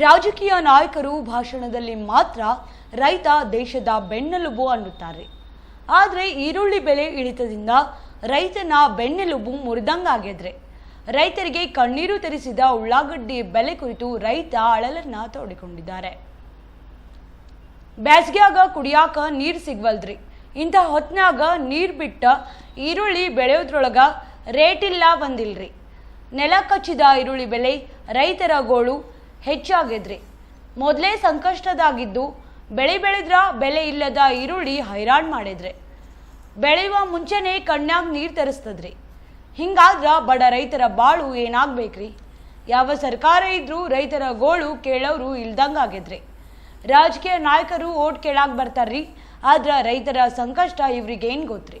ರಾಜಕೀಯ ನಾಯಕರು ಭಾಷಣದಲ್ಲಿ ಮಾತ್ರ ರೈತ ದೇಶದ ಬೆನ್ನೆಲುಬು ಅನ್ನುತ್ತಾರೆ. ಆದರೆ ಈರುಳ್ಳಿ ಬೆಲೆ ಇಳಿತದಿಂದ ರೈತನ ಬೆನ್ನೆಲುಬು ಮುರಿದಂಗಾಗಿದ್ರೆ ರೈತರಿಗೆ ಕಣ್ಣೀರು ತರಿಸಿದ ಉಳ್ಳಾಗಡ್ಡಿ ಬೆಲೆ ಕುರಿತು ರೈತ ಅಳಲನ್ನ ತೋಡಿಕೊಂಡಿದ್ದಾರೆ. ಬ್ಯಾಸ್ಗ್ಯಾಗ ಕುಡಿಯಾಕ ನೀರ್ ಸಿಗ್ವಲ್ದ್ರಿ. ಇಂಥ ಹೊತ್ನ್ಯಾಗ ನೀರ್ ಬಿಟ್ಟ ಈರುಳ್ಳಿ ಬೆಳೆಯೋದ್ರೊಳಗ ರೇಟ್ ಇಲ್ಲ ಬಂದಿಲ್ರಿ. ನೆಲ ಕಚ್ಚಿದ ಈರುಳ್ಳಿ ಬೆಲೆ ರೈತರ ಗೋಳು ಹೆಚ್ಚಾಗಿದ್ರಿ. ಮೊದಲೇ ಸಂಕಷ್ಟದಾಗಿದ್ದು, ಬೆಳೆ ಬೆಳೆದ್ರ ಬೆಲೆ ಇಲ್ಲದ ಈರುಳ್ಳಿ ಹೈರಾಣ್ ಮಾಡಿದ್ರೆ. ಬೆಳೆಯುವ ಮುಂಚೆನೆ ಕಣ್ಣಾಗ ನೀರು ತರಿಸ್ತದ್ರಿ. ಹಿಂಗಾದ್ರ ಬಡ ರೈತರ ಬಾಳು ಏನಾಗ್ಬೇಕ್ರಿ? ಯಾವ ಸರ್ಕಾರ ಇದ್ರೂ ರೈತರ ಗೋಳು ಕೇಳೋರು ಇಲ್ದಂಗಾಗಿದ್ರಿ ರಾಜಕೀಯ ನಾಯಕರು ಓಟ್ ಕೇಳಾಕ್ ಬರ್ತಾರ್ರಿ, ಆದ್ರ ರೈತರ ಸಂಕಷ್ಟ ಇವ್ರಿಗೇನು ಗೊತ್ತ್ರಿ?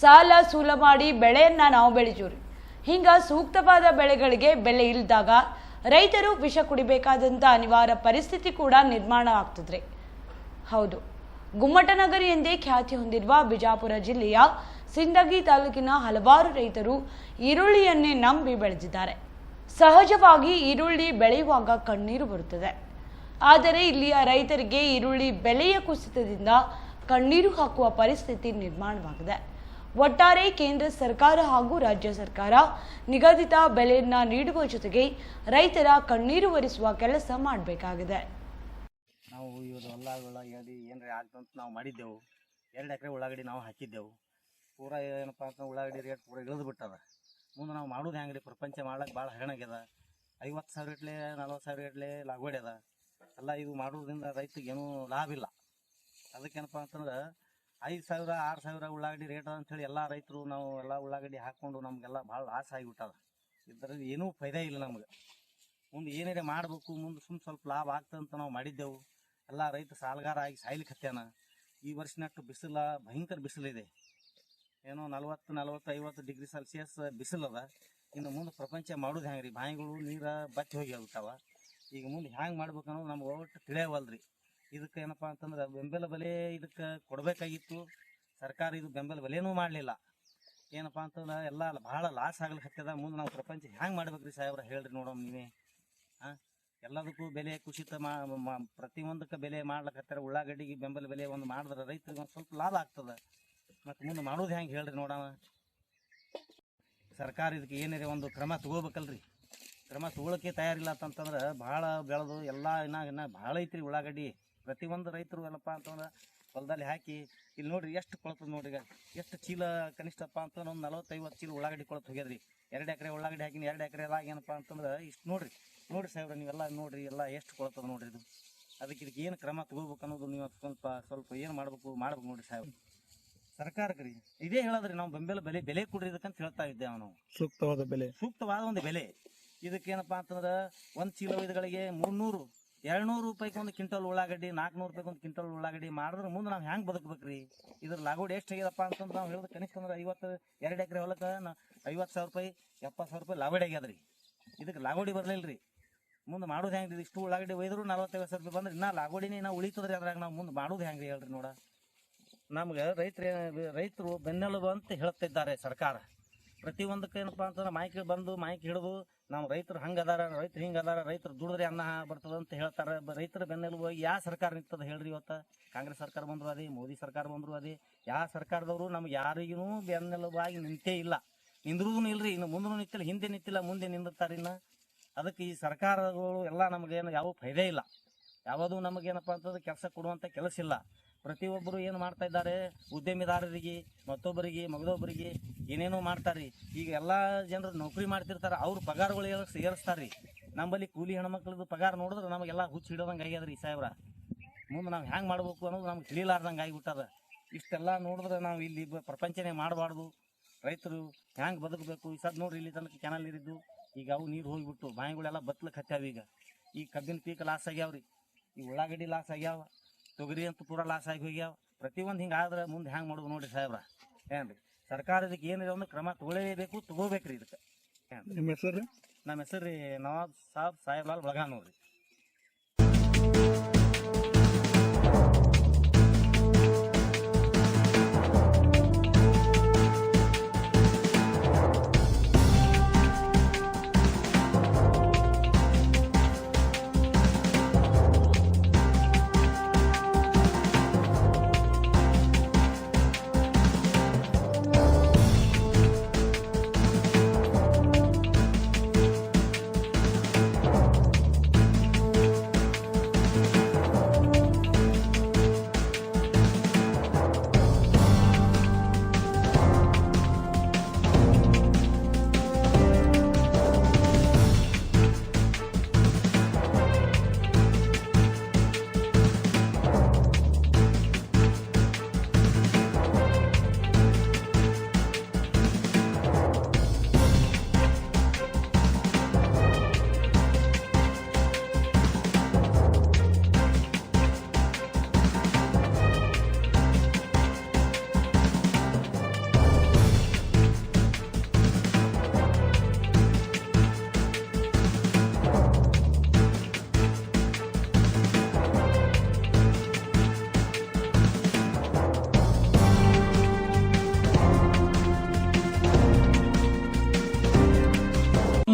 ಸಾಲ ಸೂಲ ಮಾಡಿ ಬೆಳೆಯನ್ನ ನಾವು ಬೆಳಿತೀವ್ರಿ ಹಿಂಗ ಸೂಕ್ತವಾದ ಬೆಳೆಗಳಿಗೆ ಬೆಲೆ ಇಲ್ದಾಗ ರೈತರು ವಿಷ ಕುಡಿಬೇಕಾದಂಥ ಅನಿವಾರ್ಯ ಪರಿಸ್ಥಿತಿ ಕೂಡ ನಿರ್ಮಾಣ ಆಗ್ತದ್ರಿ ಹೌದು. ಗುಮ್ಮಟನಗರಿ ಎಂದೇ ಖ್ಯಾತಿ ಹೊಂದಿರುವ ಬಿಜಾಪುರ ಜಿಲ್ಲೆಯ ಸಿಂದಗಿ ತಾಲೂಕಿನ ಹಲವಾರು ರೈತರು ಈರುಳ್ಳಿಯನ್ನೇ ನಂಬಿ ಬೆಳೆದಿದ್ದಾರೆ. ಸಹಜವಾಗಿ ಈರುಳ್ಳಿ ಬೆಳೆಯುವಾಗ ಕಣ್ಣೀರು ಬರುತ್ತದೆ. ಆದರೆ ಇಲ್ಲಿಯ ರೈತರಿಗೆ ಈರುಳ್ಳಿ ಬೆಲೆಯ ಕುಸಿತದಿಂದ ಕಣ್ಣೀರು ಹಾಕುವ ಪರಿಸ್ಥಿತಿ ನಿರ್ಮಾಣವಾಗಿದೆ. ಒಟ್ಟಾರೆ ಕೇಂದ್ರ ಸರ್ಕಾರ ಹಾಗೂ ರಾಜ್ಯ ಸರ್ಕಾರ ನಿಗದಿತ ಬೆಲೆಯನ್ನ ನೀಡುವ ಜೊತೆಗೆ ರೈತರ ಕಣ್ಣೀರು ಒರೆಸುವ ಕೆಲಸ ಮಾಡಬೇಕಾಗಿದೆ. ನಾವು ಇವ್ರು ಹೊಲ ಉಳ್ಳಾಗಡ್ಡಿ ಏನ್ರಿ ಆಗ್ತಂತ ನಾವು ಮಾಡಿದ್ದೆವು. ಎರಡು ಎಕರೆ ಉಳ್ಳಾಗಡ್ಡಿ ನಾವು ಹಾಕಿದ್ದೆವು. ಪೂರ ಏನಪ್ಪ ಅಂತ ಉಳ್ಳಾಗಡ್ಡಿ ರೇಟ್ ಪೂರ ಇಳಿದು ಬಿಟ್ಟದ. ಮುಂದೆ ನಾವು ಮಾಡೋದು ಹೆಂಗ್ರಿ? ಪ್ರಪಂಚ ಮಾಡ್ಲಿಕ್ಕೆ ಭಾಳ ಹೈರಾಣ ಆಗ್ಯದ. ಐವತ್ತು ಸಾವಿರ ಗಟ್ಲೆ, ನಲ್ವತ್ತು ಸಾವಿರ ಗಟ್ಲೆ ಲಾಗೋಡಿ ಅದ. ಎಲ್ಲ ಇದು ಮಾಡೋದ್ರಿಂದ ಏನೂ ಲಾಭ ಇಲ್ಲ. ಅದಕ್ಕೇನಪ್ಪ ಅಂತಂದ್ರೆ ಐದು ಸಾವಿರ, ಆರು ಸಾವಿರ ಉಳ್ಳಾಗಡ್ಡಿ ರೇಟ್ ಅದ ಹೇಳಿ ಎಲ್ಲ ರೈತರು ನಾವು ಎಲ್ಲ ಉಳ್ಳಾಗಡ್ಡಿ ಹಾಕ್ಕೊಂಡು ನಮಗೆಲ್ಲ ಭಾಳ ಲಾಸ್ ಆಗಿಬಿಟ್ಟದ. ಇದರಲ್ಲಿ ಏನೂ ಫೈದಾ ಇಲ್ಲ ನಮ್ಗೆ. ಮುಂದೆ ಏನೇನೇ ಮಾಡಬೇಕು, ಮುಂದೆ ಸುಮ್ಮನೆ ಸ್ವಲ್ಪ ಲಾಭ ಆಗ್ತದಂತ ನಾವು ಮಾಡಿದ್ದೆವು. ಎಲ್ಲ ರೈತ ಸಾಲಗಾರ ಆಗಿ ಸಾಯ್ಲಿಕ್ಕೆ ಈ ವರ್ಷನಷ್ಟು ಬಿಸಿಲ, ಭಯಂಕರ ಬಿಸಿಲಿದೆ ಏನೋ ನಲ್ವತ್ತು ನಲ್ವತ್ತು ಐವತ್ತು ಡಿಗ್ರಿ ಸೆಲ್ಸಿಯಸ್ ಬಿಸಿಲದ ಇನ್ನು ಮುಂದೆ ಪ್ರಪಂಚ ಮಾಡೋದು ಹೆಂಗೆ ಬಾಯಿಗಳು, ನೀರು ಬತ್ತಿ ಹೋಗಿ ಹೋಗ್ತಾವ ಈಗ ಮುಂದೆ ಹ್ಯಾಂಗೆ ಮಾಡ್ಬೇಕು ಅನ್ನೋದು ನಮ್ಗೆ ಒಟ್ಟು ತಿಳಿಯವಲ್ರಿ ಇದಕ್ಕೆ ಏನಪ್ಪ ಅಂತಂದ್ರೆ ಬೆಂಬಲ ಬೆಲೆ ಇದಕ್ಕೆ ಕೊಡಬೇಕಾಗಿತ್ತು. ಸರ್ಕಾರ ಇದು ಬೆಂಬಲ ಬೆಲೆನೂ ಮಾಡಲಿಲ್ಲ. ಏನಪ್ಪ ಅಂತಂದ್ರೆ ಎಲ್ಲ ಭಾಳ ಲಾಸ್ ಆಗ್ಲಿಕ್ಕೆ ಹತ್ತದ. ಮುಂದೆ ನಾವು ಪ್ರಪಂಚ ಹ್ಯಾಂಗೆ ಮಾಡ್ಬೇಕ್ರಿ ಸಾಹೇಬ್ರ? ಹೇಳ್ರಿ ನೋಡೋಣ ನೀವೇ. ಹಾಂ ಎಲ್ಲದಕ್ಕೂ ಬೆಲೆ ಕುಸಿತ ಮಾ ಪ್ರತಿಯೊಂದಕ್ಕೆ ಬೆಲೆ ಮಾಡ್ಲಕತ್ತಾರ ಉಳ್ಳಾಗಡ್ಡಿಗೆ ಬೆಂಬಲ ಬೆಲೆ ಒಂದು ಮಾಡಿದ್ರೆ ರೈತರಿಗೆ ಒಂದು ಸ್ವಲ್ಪ ಲಾಭ ಆಗ್ತದೆ. ಮತ್ತು ಮುಂದೆ ಮಾಡೋದು ಹೆಂಗೆ ಹೇಳ್ರಿ ನೋಡೋಣ ಸರ್ಕಾರ ಇದಕ್ಕೆ ಏನಿದೆ ಒಂದು ಕ್ರಮ ತಗೋಬೇಕಲ್ರಿ. ಕ್ರಮ ತಗೊಳಕ್ಕೆ ತಯಾರಿಲ್ಲ ಅಂತಂತಂದ್ರೆ ಭಾಳ ಬೆಳೆದು ಎಲ್ಲ ಇನ್ನ ಇನ್ನ ಭಾಳ ಐತ್ರಿ ಉಳ್ಳಾಗಡ್ಡಿ. ಪ್ರತಿಯೊಂದು ರೈತರು ಏನಪ್ಪ ಅಂತಂದ್ರೆ ಹೊಲದಲ್ಲಿ ಹಾಕಿ ಇಲ್ಲಿ ನೋಡ್ರಿ ಎಷ್ಟು ಕೊಳತದ ನೋಡ್ರಿ ಈಗ. ಎಷ್ಟು ಚೀಲ ಕನಿಷ್ಠಪ್ಪ ಅಂತಂದ್ರೆ ಒಂದು ನಲವತ್ತೈವತ್ತು ಚೀಲ ಉಳ್ಳಾಗಡ್ಡಿ ಕೊಳತು ಹೋಗ್ಯದ್ರಿ. ಎರಡು ಎಕರೆ ಉಳ್ಳಾಗಡ್ಡಿ ಹಾಕಿನ ಎರಡು ಎಕರೆ ಎಲ್ಲ ಏನಪ್ಪ ಅಂತಂದ್ರೆ ಇಷ್ಟು ನೋಡ್ರಿ. ನೋಡ್ರಿ ಸಾಹೇಬ್ರೆ ನೀವೆಲ್ಲ ನೋಡ್ರಿ ಎಲ್ಲ ಎಷ್ಟು ಕೊಳತದ ನೋಡ್ರಿ ಇದು. ಅದಕ್ಕೆ ಇದಕ್ಕೆ ಏನು ಕ್ರಮ ತಗೋಬೇಕು ಅನ್ನೋದು ನೀವು ಸ್ವಲ್ಪ ಸ್ವಲ್ಪ ಏನು ಮಾಡಬೇಕು ಮಾಡ್ಬೇಕು ನೋಡ್ರಿ ಸಾಹೇಬ್ರ. ಸರ್ಕಾರಕ್ಕೆ ರೀ ಇದೇ ಹೇಳದ್ರಿ ನಾವು ಬೆಂಬಲ ಬೆಲೆ ಬೆಲೆ ಕೊಡ್ರಿ ಇದಕ್ಕಂತ ಹೇಳ್ತಾ ಇದ್ದೇವೆ ನಾವು ಸೂಕ್ತವಾದ ಬೆಲೆ. ಸೂಕ್ತವಾದ ಒಂದು ಬೆಲೆ. ಇದಕ್ಕೇನಪ್ಪ ಅಂತಂದ್ರೆ ಒಂದು ಚೀಲ ಇದುಗಳಿಗೆ ಮುನ್ನೂರು ಎರಡ್ನೂರು ರೂಪಾಯಿಗೆ ಒಂದು ಕ್ವಿಂಟಲ್ ಉಳ್ಳಾಗಡ್ಡಿ ನಾಲ್ಕುನೂರು ರೂಪಾಯಿಗೆ ಒಂದು ಕ್ವಿಂಟಲ್ ಉಳ್ಳಾಗಡ್ಡಿ ಮಾಡಿದ್ರೆ ಮುಂದೆ ನಾವು ಹೆಂಗೆ ಬದುಕ್ಬೇಕ್ರಿ? ಇದ್ರ ಲಾಗೋಡ್ ಎಷ್ಟು ಆಗ್ಯದಪ್ಪ ಅಂತಂದ್ರೆ ನಾವು ಹೇಳೋದು ಕನಿಷ್ಠ ಅಂದ್ರೆ ಐವತ್ತು, ಎರಡು ಎಕರೆ ಹೊಲಕ್ಕೆ ಐವತ್ತು ಸಾವಿರ ರೂಪಾಯಿ, ಎಪ್ಪತ್ತು ಸಾವಿರ ರೂಪಾಯಿ ಲಾಗೋಡಿ ಆಗ್ಯದ್ರಿ. ಇದಕ್ಕೆ ಲಾಗೋಡಿ ಬರಲಿಲ್ಲ ರೀ ಮುಂದೆ ಮಾಡೋದು ಹೆಂಗೆ ರೀ ಇಷ್ಟು ಉಳ್ಳಾಗಡ್ಡಿ ಒಯ್ದ್ರು ನಲ್ವತ್ತೈವತ್ತು ಸಾವಿರ ರೂಪಾಯಿ ಬಂದ್ರೆ ಇನ್ನೂ ಲಾಗೋಡಿನೇ ನಾವು ಉಳಿತದ್ರಿ ಅದ್ರಾಗ ನಾವು ಮುಂದೆ ಮಾಡೋದು ಹೆಂಗೆ ರೀ ಹೇಳ್ರಿ ನೋಡ. ನಮ್ಗೆ ರೈತರು ರೈತರು ಬೆನ್ನೆಲುಬು ಅಂತ ಹೇಳ್ತಿದ್ದಾರೆ ಸರ್ಕಾರ. ಪ್ರತಿಯೊಂದಕ್ಕೆ ಏನಪ್ಪ ಅಂತಂದ್ರೆ ಮಾಹಿತಿ ಬಂದು ಮಾಹಿತಿ ಹಿಡಿದು ನಾವು ರೈತರು ಹಂಗದಾರ, ರೈತರು ಹಿಂಗದಾರ, ರೈತರು ದುಡಿದ್ರೆ ಅನ್ನ ಬರ್ತದ ಅಂತ ಹೇಳ್ತಾರೆ. ರೈತರ ಬೆನ್ನೆಲುಬು ಯಾವ ಸರ್ಕಾರ ನಿಂತದ ಹೇಳ್ರಿ ಇವತ್ತು? ಕಾಂಗ್ರೆಸ್ ಸರ್ಕಾರ ಬಂದರೂ ಅದೇ, ಮೋದಿ ಸರ್ಕಾರ ಬಂದರೂ ಅದೇ. ಯಾವ ಸರ್ಕಾರದವರು ನಮ್ಗೆ ಯಾರಿಗೂ ಬೆನ್ನೆಲುಬಾಗಿ ನಿಂತೇ ಇಲ್ಲ. ನಿಂದ್ರೂ ಇಲ್ರಿ, ಇನ್ನು ಮುಂದೂ ನಿಂತಿಲ್ಲ, ಹಿಂದೆ ನಿಂತಿಲ್ಲ, ಮುಂದೆ ನಿಂದಿರ್ತಾರೆ ಇನ್ನು. ಅದಕ್ಕೆ ಈ ಸರ್ಕಾರಗಳು ಎಲ್ಲ ನಮಗೇನು ಯಾವ ಫೈದೆ ಇಲ್ಲ. ಯಾವುದೂ ನಮಗೇನಪ್ಪ ಅಂತಂದ್ರೆ ಕೆಲಸ ಕೊಡುವಂಥ ಕೆಲಸ ಇಲ್ಲ. ಪ್ರತಿಯೊಬ್ಬರು ಏನು ಮಾಡ್ತಾ ಇದ್ದಾರೆ? ಉದ್ಯಮಿದಾರರಿಗೆ, ಮತ್ತೊಬ್ಬರಿಗೆ, ಮಗದೊಬ್ಬರಿಗೆ ಏನೇನೋ ಮಾಡ್ತಾರೆ ಈಗ ಎಲ್ಲ ಜನರು ನೌಕರಿ ಮಾಡ್ತಿರ್ತಾರೆ, ಅವ್ರ ಪಗಾರಗಳು ಏರ್ಸ್ ಏರಿಸ್ತಾರೆ ರೀ ನಮ್ಮಲ್ಲಿ ಕೂಲಿ ಹೆಣ್ಮಕ್ಳದ್ದು ಪಗಾರ ನೋಡಿದ್ರೆ ನಮಗೆಲ್ಲ ಹುಚ್ಚು ಹಿಡೋದಂಗೆ ಆಗ್ಯದ್ರಿ ಸಾಹೇಬ್ರ. ಮುಂದೆ ನಾವು ಹ್ಯಾಂಗೆ ಮಾಡ್ಬೇಕು ಅನ್ನೋದು ನಮ್ಗೆ ತಿಳಿಲಾರ್ದಂಗೆ ಆಗಿಬಿಟ್ಟದ. ಇಷ್ಟೆಲ್ಲ ನೋಡಿದ್ರೆ ನಾವು ಇಲ್ಲಿ ಪ್ರಪಂಚನೇ ಮಾಡಬಾರ್ದು. ರೈತರು ಹ್ಯಾಂಗೆ ಬದುಕಬೇಕು? ಈ ಸದ್ ನೋಡ್ರಿ ಇಲ್ಲಿ ತನಕ ಕೆನಲ್ ನೀರಿದ್ದು. ಈಗ ಅವು ನೀರು ಹೋಗಿಬಿಟ್ಟು ಬಾಯಿಗಳೆಲ್ಲ ಬತ್ಲಕ್ಕೆ ಹತ್ತಾವ ಈಗ. ಈ ಕಬ್ಬಿನ ಪೀಕ್ ಲಾಸ್ ಆಗ್ಯಾವ್ರಿ. ಈ ಉಳ್ಳಾಗಡ್ಡಿ ಲಾಸ್ ಆಗ್ಯಾವ. ತೊಗರಿ ಅಂತೂ ಕೂಡ ಲಾಸ್ ಆಗಿ ಹೋಗ್ಯಾವ. ಪ್ರತಿಯೊಂದು ಹಿಂಗೆ ಆದ್ರೆ ಮುಂದೆ ಹ್ಯಾಂಗೆ ಮಾಡೋದು ನೋಡ್ರಿ ಸಾಹೇಬ್ರ? ಏನ್ರಿ? ಸರ್ಕಾರ ಇದಕ್ಕೆ ಏನಿದೆ ಒಂದು ಕ್ರಮ ತಗೊಳ್ಳೇಬೇಕು ತಗೋಬೇಕ್ರಿ ಇದಕ್ಕೆ. ನಿಮ್ಮ ಹೆಸರು? ನಮ್ಮ ಹೆಸರು ರೀ ನವಾಬ್ ಸಾಬ್ ಸಾಹೇಬ್ಲಾಲ್ ಬಳಗಾನ್ ನೋಡ್ರಿ.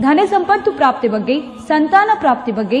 ಧನ ಸಂಪತ್ತು ಪ್ರಾಪ್ತಿ ಬಗ್ಗೆ ಸಂತಾನ ಪ್ರಾಪ್ತಿ ಬಗ್ಗೆ